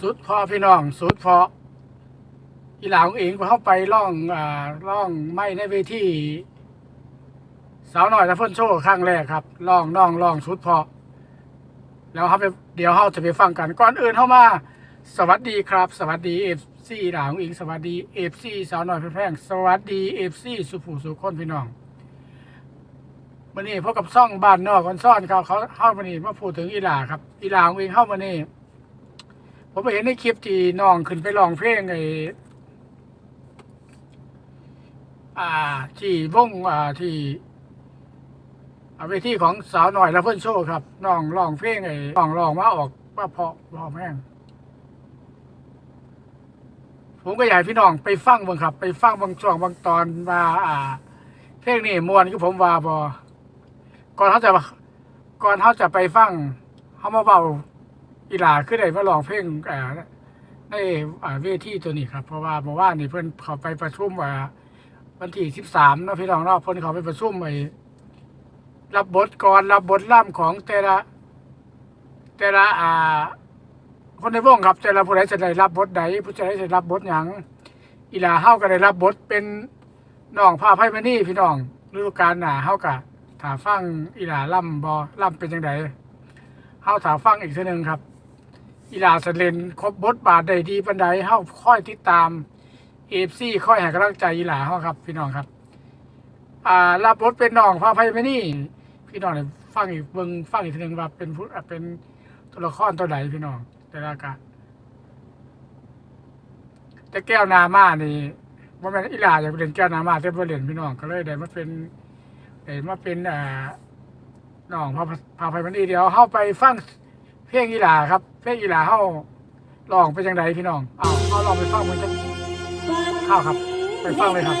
สุดพอพี่น้อง สุดพออีหลาของเองเข้าไปล่องอ่าล่องไม่ในเวทีสาวหน่อยและเพ่นโชว์ครั้งแรกครับล่องล่องล่องสุดพอแล้วเขาไปเดี๋ยวเขาจะไปฟังกันก่อนอื่นเข้ามา สวัสดีครับ สวัสดีเอฟซีหลาของเองสวัสดีเอฟซีสาวหน่อยแพร่งสวัสดีเอฟซีสุภูสุคนพี่น้องวันนี้พบกับซ่องบ้านนอกคนซ่อนครับเขาเข้ามานี่มาพูดถึงอีหลาครับ อีหลาของเองเข้ามานี่ ผมไปเห็นในคลิปที่น้องขึ้นไปร้องเพลงไอ้อ่า ที่วงอ่าที่เวทีของสาวหน่อยแล้วเพื่อนโชว์ครับน้องร้องเพลงไอ้น้องร้องมาออกว่าเพาะร้องแม่งผมก็อยากให้พี่น้องไปฟังบ้างครับ ไปฟังบางช่วงบางตอนว่าอ่า เพลงนี้มวนคือผมว่าบอก่อนเขาจะก่อนเขาจะไปฟังเขามาเบา อีหลาคือได้มาลองเพลงในเวทีตัวนี้ครับ เพราะว่าเมื่อวานนี่เพิ่อนเขาไปประชุมว่าวันที่สิบสามเนาะพี่น้องเนาะเพิ่อนเขาไปประชุมไอ้รับบทก่อนรับบทล่ำของแต่ละ แต่ละอ่า คนในวงครับ แต่ละผู้ใดจะได้รับบทใดผู้ใดจะได้รับบทหยังอีหลาเฮาก็ได้รับบทเป็นน้องพาไพ่มานี่พี่น้องฤดูกาลหนาเฮาก็ถ้าฟังอีหลาล่ำบ่ล่ำเป็นจังไดเฮาถาฟังอีกเทีนึงครับ อีลาสเลนครบบทบาทได้ดีปันใดเฮาค่อยติดตามเอฟซีค่อยให้กำลังใจอีลาเฮาครับ พี่น้องครับ อ่ารับบทเป็นน้องพาไพมานี่ พี่น้องเนี่ยฟังอีกเบิ่งฟังอีกทีหนึงว่าเป็นผู้อะเป็นตัวละครตัวไหนพี่น้อง แต่ละกะแต่แก้วนามานี่ว่าแม่นอีลาอยากเล่นแก้วนามาแต่บ่เล่นพี่น้องก็เลยได้มาเป็นได้มาเป็นอ่าน้องพาพาไพมานี่เดี๋ยวเฮาไปฟัง เพลงอีหลาครับ เพลงอีหลาเฮาลองไปจังไดพี่น้องเอาเฮาลองไปฟังมันจังข้าวครับ ไปฟังเลยครับ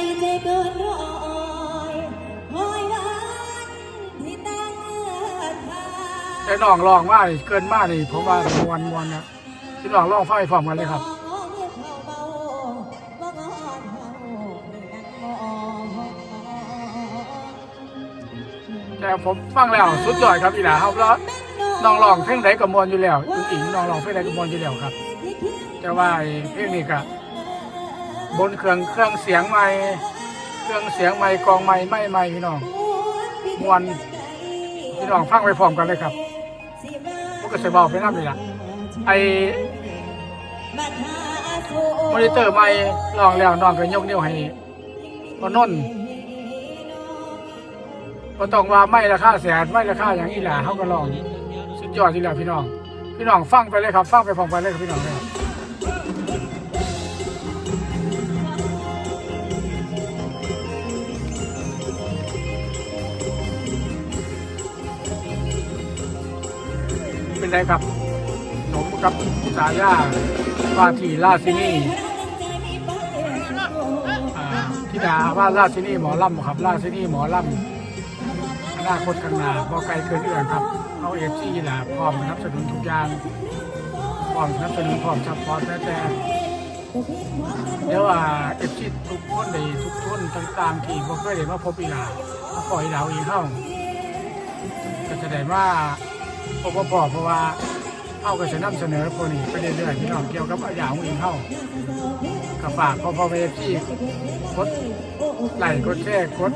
แต่น้องลองมานี่เกินมากนี่ผมว่ามวนมวนนะพี่น้องลองฟังให้ฟังกันเลยครับแต่ผมฟังแล้วสุดยอดครับอีหลาเฮาแล้ว น้องลองเพลงไหนก็มวนอยู่แล้วอิงอิงน้องลองเพลงไหนก็มวนอยู่แล้วครับ แต่ว่าไอ้เพลงนี้ก็บนเครื่องเครื่องเสียงใหม่เครื่องเสียงใหม่กองใหม่ไม่ใหม่พี่น้องมวนพี่น้องฟังไปพร้อมกันเลยครับพวกก็จะบอกไปน้ำเลยล่ะไอ้มอนิเตอร์ใหม่ลองแล้วน้องก็ยกนิ้วให้พอนนท์ก็ต้องว่าไม่ราคาแสนไม่ราคาอย่างอีหล่าเขาก็ลองสุด ยอดที่แล้วพี่น้อง พี่น้องฟังไปเลยครับ ฟังไปพร้อมกันเลยครับพี่น้องครับเป็นไรครับสมกับสายาว่าที่ราชินีอ่าที่ดาว่าราชินีหมอลำครับราชินีหมอลำอนาคตข้างหน้าบอไกลเกินเอื้อนครับ เอาเอฟซีแหละพร้อมสนับสนุนทุกอย่างพร้อมสนับสนุนพร้อมซัพพอร์ตแต่แต่เดี๋ยวว่าเอฟซีทุกคนในทุกคนต่างๆที่บ่เคยได้มาพบอีหลาปล่อยดาวอีเข้าก็จะได้ว่าพบพอเพราะว่าเข้าก็จะนำเสนอคนนี้ไปเรื่อยๆพี่น้องเกี่ยวกับอย่าของเองเข้ากับฝากพอพอเวทีกดไลค์กดแชร์กด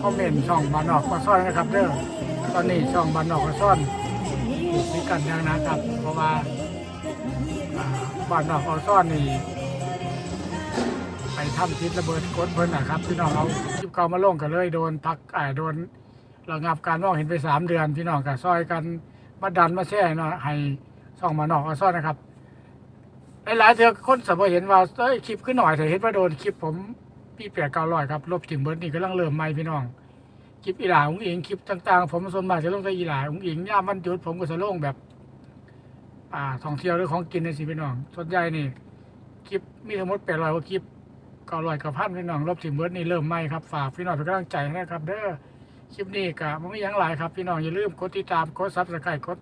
คอมเมนต์ช่องบานอกมาซ่อนนะครับเด้อ ตอนนี้ช่องบานนอกมาซ่อนอยู่ที่กันย่างนะครับ เพราะว่าบานนอกมาซ่อนนี่ไปทำทิศระเบิดกดเพิ่นนะครับพี่น้องเอาคลิปเก่ามาลงกันเลยโดนพักอ่าโดนระงับการมองเห็นไปสามเดือนพี่น้องกับซอยกันมาดันมาแช่เนาะให้ส่องมานอกก็ซ่อนนะครับหลายๆเธอคนสมเห็นว่าเอ้ยคลิปขึ้นหน่อยแต่เห็นว่าโดนคลิปผมพี่แปดเก้าร้อยครับลบถึงเบิร์ดนี่กำลังเริ่มใหม่พี่น้อง คลิปอีหลาอุ้งอิงคลิปต่างๆ ผมส่วนมากจะลงแต่อีหลาอุ้งอิงย่ามวันหยุดผมก็จะลงแบบ อ่าท่องเที่ยวหรือของกินในสิพี่น้องส่วนใหญ่นี่คลิปมีทั้งหมดแปดร้อยกว่าคลิปก้าร้อยกับพันพี่น้องลบถึงเบิร์ดนี่เริ่มใหม่ครับฝากพี่น้องเป็นกำลังใจนะครับ เด้อคลิปนี้ก็มันไม่ยั้งหลายครับพี่น้องอย่าลืมกดติดตามกดซับสไครต์กด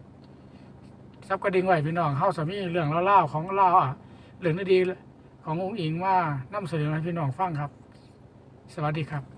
ซับกระดิ่งไว้พี่น้องเฮาสามีเรื่องเล่าๆของเล่าอะเรื่องดีๆขององค์อิงว่านํเสนอให้พี่น้องฟังครับ สวัสดีครับ